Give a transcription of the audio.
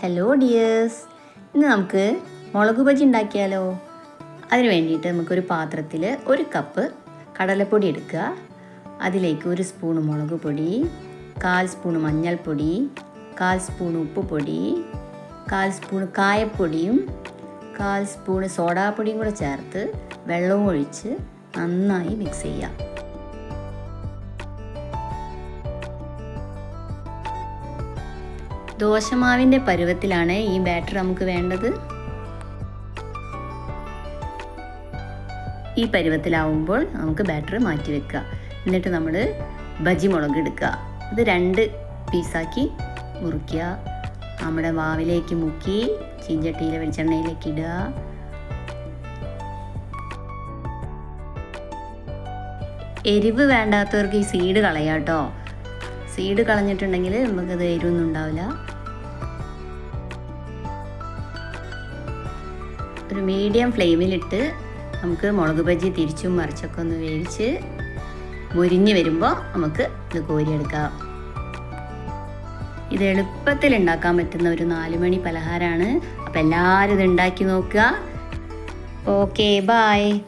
Hello dears ഇന്ന് നമുക്ക് മുളക് ബജി ഉണ്ടാക്കിയാലോ? അതിന് വേണ്ടിയിട്ട് നമുക്കൊരു പാത്രത്തിൽ ഒരു കപ്പ് കടലപ്പൊടി എടുക്കുക. അതിലേക്ക് ഒരു സ്പൂൺ മുളക് പൊടി കാൽ സ്പൂൺ മഞ്ഞൾപ്പൊടി കാൽ സ്പൂൺ ഉപ്പുപൊടി കാൽ സ്പൂൺ കായപ്പൊടിയും കാൽ സ്പൂൺ സോഡാപ്പൊടിയും കൂടെ ചേർത്ത് വെള്ളവും ഒഴിച്ച് നന്നായി മിക്സ് ചെയ്യുക ദോശമാവിന്റെ പരുവത്തിലാണ് ഈ ബാറ്റർ നമുക്ക് വേണ്ടത്. ഈ പരുവത്തിലാവുമ്പോൾ നമുക്ക് ബാറ്റർ മാറ്റി വെക്കുക. എന്നിട്ട് നമ്മൾ ബജി മുളക് എടുക്കുക. ഇത് രണ്ട് പീസാക്കി മുറിക്കുക. നമ്മുടെ വാവിലേക്ക് മുക്കി ചീഞ്ചട്ടിയിലെ വെളിച്ചെണ്ണയിലേക്ക് ഇടുക. എരിവ് വേണ്ടാത്തവർക്ക് ഈ സീഡ് കളയാട്ടോ സീഡ് കളഞ്ഞിട്ടുണ്ടെങ്കിൽ നമുക്കത് എരിവൊന്നും ഉണ്ടാവില്ല. ഒരു മീഡിയം ഫ്ലെയിമിലിട്ട് നമുക്ക് മുളക് ബജി തിരിച്ചും മറിച്ചൊക്കെ ഒന്ന് വേവിച്ച് മുരിഞ്ഞ് വരുമ്പോൾ നമുക്ക് ഇത് കോരിയെടുക്കാം. ഇത് എളുപ്പത്തിൽ ഉണ്ടാക്കാൻ പറ്റുന്ന ഒരു നാലുമണി പലഹാരമാണ്. അപ്പോൾ എല്ലാവരും ഇത് ഉണ്ടാക്കി നോക്കുക. Okay bye